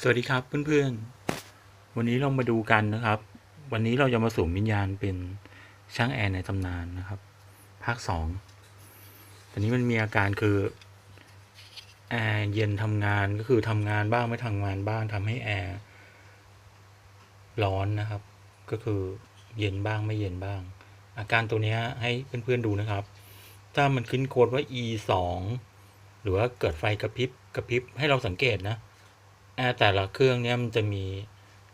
สวัสดีครับเพื่อนๆ วันนี้เรามาดูกันนะครับ วันนี้เราจะมาสวมวิญญาณเป็นช่างแอร์ในตำนานนะครับ ภาคสองตอนนี้มันมีอาการคือแอร์เย็นทำงานก็คือทำงานบ้างไม่ทำงานบ้างทำให้แอร์ร้อนนะครับ ก็คือเย็นบ้างไม่เย็นบ้าง อาการตัวนี้ให้เพื่อนๆดูนะครับ ถ้ามันขึ้นโค้ดว่า e สองหรือว่าเกิดไฟกระพริบกระพริบให้เราสังเกตนะ แอร์แต่ละเครื่องเนี่ยมันจะมี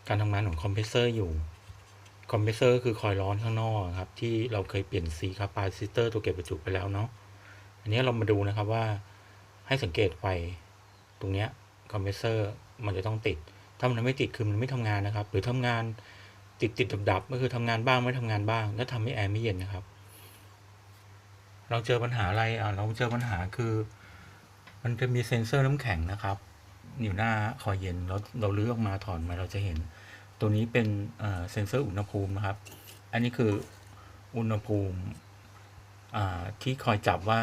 การทำงานของคอมเพรสเซอร์อยู่ คอมเพรสเซอร์คือคอยล์ร้อนข้างนอกครับ ที่เราเคยเปลี่ยนสีคาปาซิเตอร์ตัวเก็บประจุไปแล้วเนาะอันนี้เรามาดูนะครับว่าให้สังเกตไฟตรงเนี้ยคอมเพรสเซอร์มันจะต้องติด ถ้ามันไม่ติดคือมันไม่ทำงานนะครับ หรือทำงานติดติดดับดับก็คือทำงานบ้างไม่ทำงานบ้างแล้วทำให้แอร์ไม่เย็นนะครับ เราเจอปัญหาอะไรอะเราเจอปัญหาคือ มันจะมีเซ็นเซอร์น้ำแข็งนะครับ อยู่หน้าคอยเย็นแล้วเราลื้อออกมาถอนมาเราจะเห็น ตัวนี้เป็นเซนเซอร์อุณหภูมินะครับ อันนี้คืออุณหภูมิที่คอยจับว่า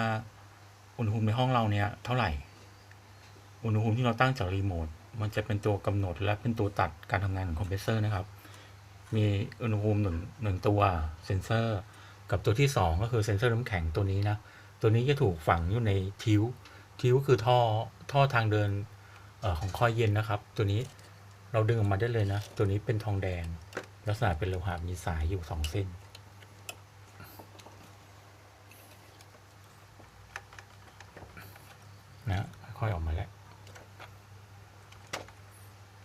อุณหภูมิในห้องเราเนี่ยเท่าไหร่ อุณหภูมิที่เราตั้งจากรีโมทมันจะเป็นตัวกำหนดและเป็นตัวตัดการทำงานของคอมเพรสเซอร์นะครับ มีอุณหภูมิหนึ่งหนึ่งตัวเซนเซอร์ กับตัวที่สองก็คือเซนเซอร์น้ำแข็งตัวนี้นะ ตัวนี้จะถูกฝังอยู่ในทิวทิวคือท่อท่อทางเดิน ของคอยเย็นนะครับ ตัวนี้เราดึงออกมาได้เลยนะ ตัวนี้เป็นทองแดง ลักษณะเป็นโลหะมีสายอยู่สองเส้น นะค่อยออกมาแล้ว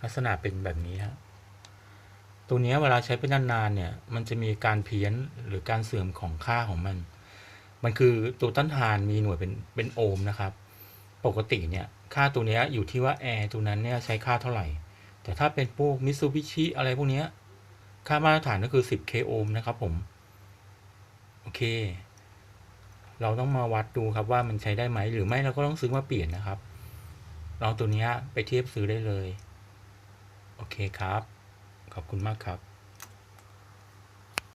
ลักษณะเป็นแบบนี้ฮะตัวนี้เวลาใช้ไปนานๆเนี่ย มันจะมีการเพี้ยนหรือการเสื่อมของค่าของมัน มันคือตัวต้านทานมีหน่วยเป็นเป็นโอห์มนะครับ ปกติเนี่ย ค่าตัวนี้อยู่ที่ว่าแอร์ตัวนั้นเนี่ยใช้ค่าเท่าไหร่ แต่ถ้าเป็นพวกมิตซูบิชิอะไรพวกนี้ค่ามาตรฐานก็คือ 10 k โอห์มนะครับผม โอเค เราต้องมาวัดดูครับว่ามันใช้ได้ไหม หรือไม่เราก็ต้องซื้อมาเปลี่ยนนะครับ เราตัวนี้ไปเทียบซื้อได้เลย โอเคครับ ขอบคุณมากครับ